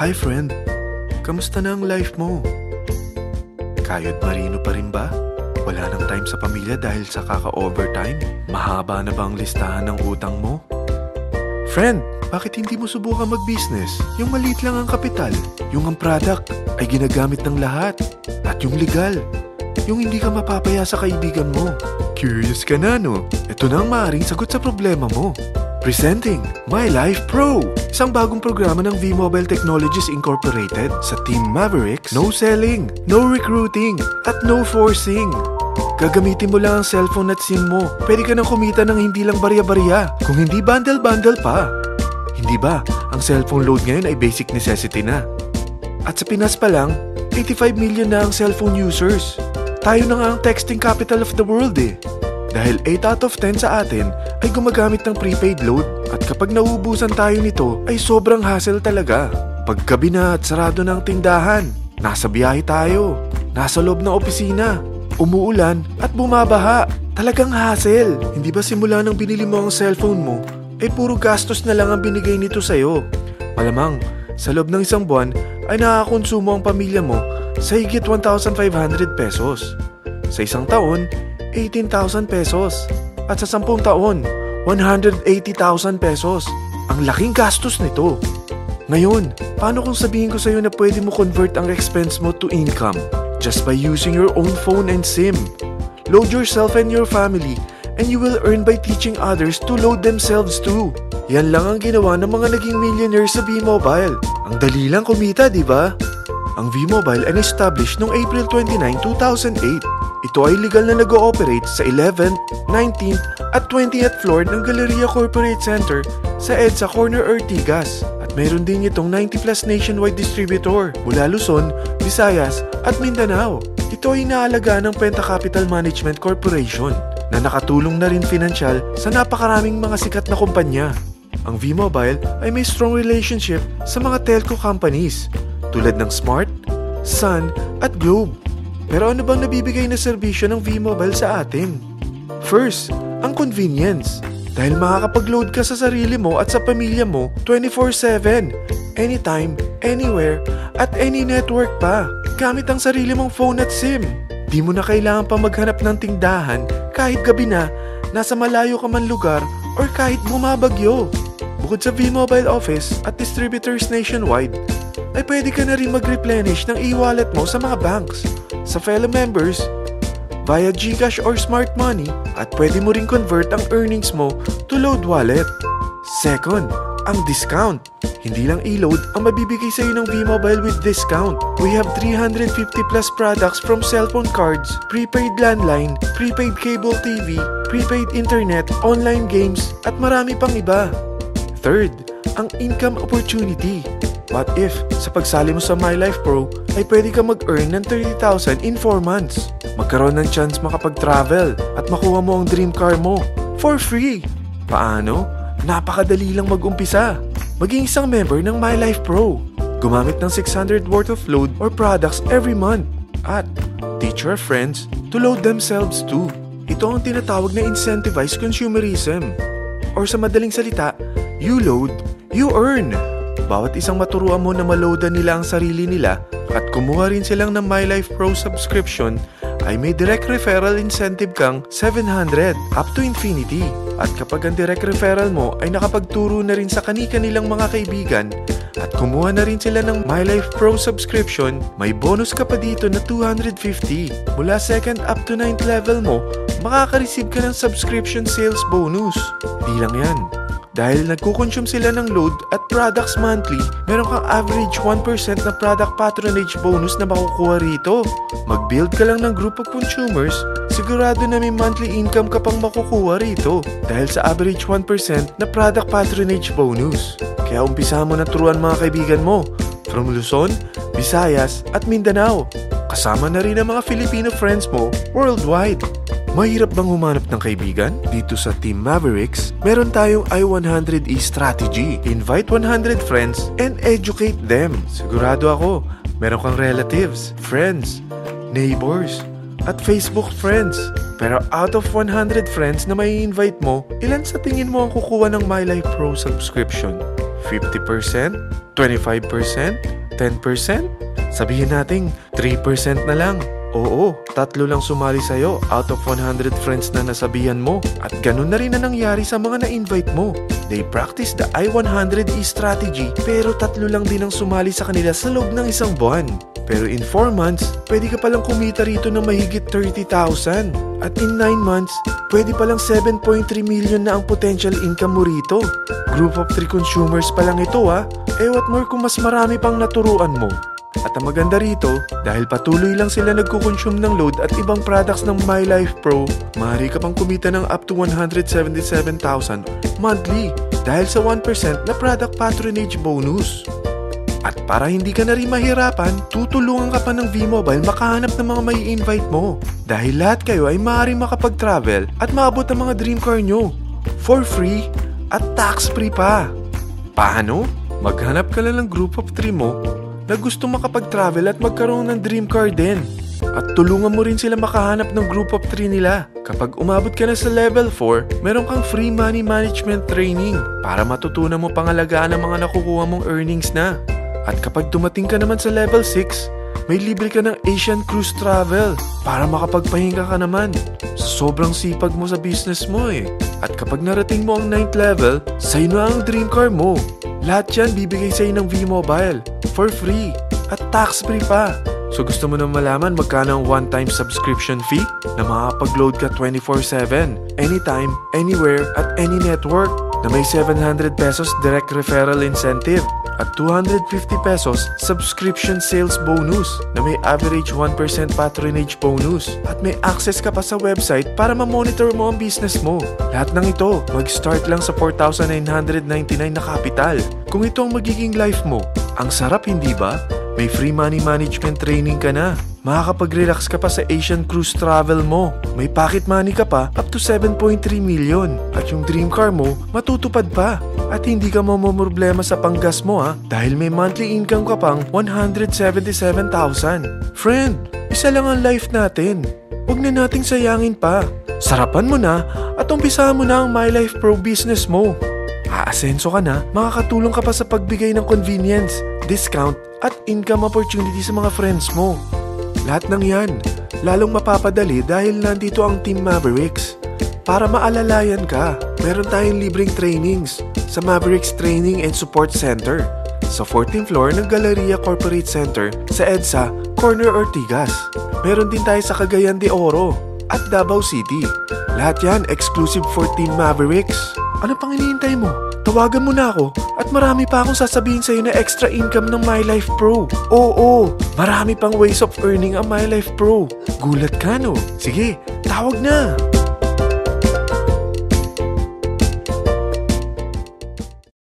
Hi friend, kamusta na ang life mo? Kayod marino pa rin ba? Wala nang time sa pamilya dahil sa kaka-overtime? Mahaba na ba ang listahan ng utang mo? Friend, bakit hindi mo subukan mag-business? Yung maliit lang ang kapital, yung ang product ay ginagamit ng lahat, at yung legal, yung hindi ka mapapaya sa kaibigan mo. Curious ka na, no? Ito na ang maaaring sagot sa problema mo. Presenting My Life Pro, isang bagong programa ng V-Mobile Technologies Incorporated sa Team Mavericks. No selling, no recruiting, at no forcing. Gagamitin mo lang ang cellphone at SIM mo. Pwede ka nang kumita ng hindi lang barya-barya. Kung hindi bundle-bundle pa. Hindi ba, ang cellphone load ngayon ay basic necessity na. At sa Pinas pa lang, 85 million na ang cellphone users. Tayo na nga ang texting capital of the world eh. Dahil 8 out of 10 sa atin ay gumagamit ng prepaid load at kapag nauubusan tayo nito ay sobrang hassle talaga. Paggabi na at sarado ng tindahan, nasa biyahe tayo, nasa loob ng opisina, umuulan at bumabaha. Talagang hassle. Hindi ba simula nang binili mo ang cellphone mo, ay puro gastos na lang ang binigay nito sa'yo. Malamang, sa loob ng isang buwan ay nakakakonsumo ang pamilya mo sa higit 1,500 pesos. Sa isang taon, 18,000 pesos. At sa 10 taon, 180,000 pesos. Ang laking gastos nito. Ngayon, paano kung sabihin ko sa'yo na pwede mo convert ang expense mo to income just by using your own phone and SIM? Load yourself and your family and you will earn by teaching others to load themselves too. Yan lang ang ginawa ng mga naging millionaires sa V-Mobile. Ang dali lang kumita, di ba? Ang V-Mobile ay established noong April 29, 2008 ito ay legal na nag-ooperate sa 11th, 19th at 20th floor ng Galleria Corporate Center sa EDSA Corner Ortigas. At mayroon din itong 90 plus nationwide distributor mula Luzon, Visayas at Mindanao. Ito ay inaalaga ng Penta Capital Management Corporation na nakatulong na rin pinansyal sa napakaraming mga sikat na kumpanya. Ang V-Mobile ay may strong relationship sa mga telco companies tulad ng Smart, Sun at Globe pero ano bang nabibigay na serbisyo ng V-Mobile sa atin? First, ang convenience. Dahil makakapag-load ka sa sarili mo at sa pamilya mo 24-7, anytime, anywhere, at any network pa. Gamit ang sarili mong phone at SIM. Di mo na kailangan pa maghanap ng tindahan kahit gabi na, nasa malayo ka man lugar, or kahit bumabagyo. Bukod sa V-Mobile office at distributors nationwide, ay pwede ka na rin mag-replenish ng e-wallet mo sa mga banks sa fellow members via GCash or Smart Money at pwede mo ring convert ang earnings mo to load wallet. Second, ang discount. Hindi lang e-load ang mabibigay sa iyo ng V-Mobile with discount. We have 350 plus products from cellphone cards, prepaid landline, prepaid cable TV, prepaid internet, online games, at marami pang iba. Third, ang income opportunity. What if, sa pagsali mo sa My Life Pro, ay pwede ka mag-earn ng 30,000 in 4 months? Magkaroon ng chance makapag-travel at makuha mo ang dream car mo for free. Paano? Napakadali lang mag-umpisa. Maging isang member ng My Life Pro. Gumamit ng 600 worth of load or products every month. At teach your friends to load themselves too. Ito ang tinatawag na incentivized consumerism. Or sa madaling salita, you load, you earn. Bawat isang maturuan mo na maloadan nila ang sarili nila at kumuha rin silang ng My Life Pro subscription ay may direct referral incentive kang 700 up to infinity. At kapag ang direct referral mo ay nakapagturo na rin sa kani-kanilang mga kaibigan at kumuha na rin sila ng My Life Pro subscription, may bonus ka pa dito na 250. Mula 2nd up to 9th level mo, makaka-receive ka ng subscription sales bonus. Di lang yan. Dahil nagkukonsume sila ng load at products monthly, meron kang average 1% na product patronage bonus na makukuha rito. Mag-build ka lang ng group of consumers, sigurado na may monthly income ka pang makukuha rito dahil sa average 1% na product patronage bonus. Kaya umpisa mo na turuan mga kaibigan mo from Luzon, Visayas at Mindanao. Kasama na rin ang mga Filipino friends mo worldwide. Mahirap bang humanap ng kaibigan? Dito sa Team Mavericks, meron tayong I-100E strategy. Invite 100 friends and educate them. Sigurado ako, meron kang relatives, friends, neighbors, at Facebook friends. Pero out of 100 friends na may invite mo, ilan sa tingin mo ang kukuha ng My Life Pro subscription? 50%? 25%? 10%? Sabihin nating 3% na lang. Oo, tatlo lang sumali sa'yo out of 100 friends na nasabihan mo. At ganun na rin na nangyari sa mga na-invite mo. They practice the I-100E strategy pero tatlo lang din ang sumali sa kanila sa loob ng isang buwan. Pero in 4 months, pwede ka palang kumita rito ng mahigit 30,000. At in 9 months, pwede palang 7.3 million na ang potential income mo rito. Group of 3 consumers pa lang ito ha. Eh what more kung mas marami pang naturuan mo. At ang maganda rito, dahil patuloy lang sila nagkukonsume ng load at ibang products ng My Life Pro, maaari ka pang kumita ng up to 177,000 monthly dahil sa 1% na product patronage bonus. At para hindi ka na rin mahirapan, tutulungan ka pa ng V-Mobile makahanap ng mga may invite mo. Dahil lahat kayo ay maaaring makapag-travel at maabot ang mga dream car nyo. For free at tax-free pa. Paano? Maghanap ka lang ng group of 3 mo na gusto makapag-travel at magkaroon ng dream car din. At tulungan mo rin sila makahanap ng group of 3 nila. Kapag umabot ka na sa level 4, meron kang free money management training para matutunan mo pangalagaan ang mga nakukuha mong earnings na. At kapag dumating ka naman sa level 6, may libre ka ng Asian Cruise Travel para makapagpahinga ka naman. Sobrang sipag mo sa business mo eh. At kapag narating mo ang 9th level, sa'yo na ang dream car mo. Lahat yan bibigay sa'yo ng V-Mobile for free at tax-free pa. So gusto mo na malaman magkano ang one-time subscription fee na makakapag-load ka 24-7, anytime, anywhere, at any network na may 700 pesos direct referral incentive at 250 pesos subscription sales bonus na may average 1% patronage bonus at may access ka pa sa website para ma-monitor mo ang business mo. Lahat ng ito mag-start lang sa 4,999 na capital. Kung ito ang magiging life mo, ang sarap hindi ba? May free money management training ka na. Makakapag-relax ka pa sa Asian Cruise Travel mo. May pocket money ka pa up to 7.3 million. At yung dream car mo, matutupad pa. At hindi ka mamomroblema sa panggas mo ha dahil may monthly income ka pang 177,000. Friend, isa lang ang life natin. Huwag na nating sayangin pa. Sarapan mo na at umpisahan mo na ang My Life Pro business mo. Aasenso ka na, makakatulong ka pa sa pagbigay ng convenience, discount at income opportunity sa mga friends mo. Lahat ng yan, lalong mapapadali dahil nandito ang Team Mavericks. Para maalalayan ka, meron tayong libreng trainings sa Mavericks Training and Support Center sa 14th floor ng Galleria Corporate Center sa EDSA, Corner Ortigas. Meron din tayo sa Cagayan de Oro at Davao City. Lahat yan exclusive for Team Mavericks. Ano pang hinihintay mo? Tawagan mo na ako at marami pa akong sasabihin sa'yo na extra income ng My Life Pro. Oo, marami pang ways of earning ang My Life Pro. Gulat ka no? Sige, tawag na!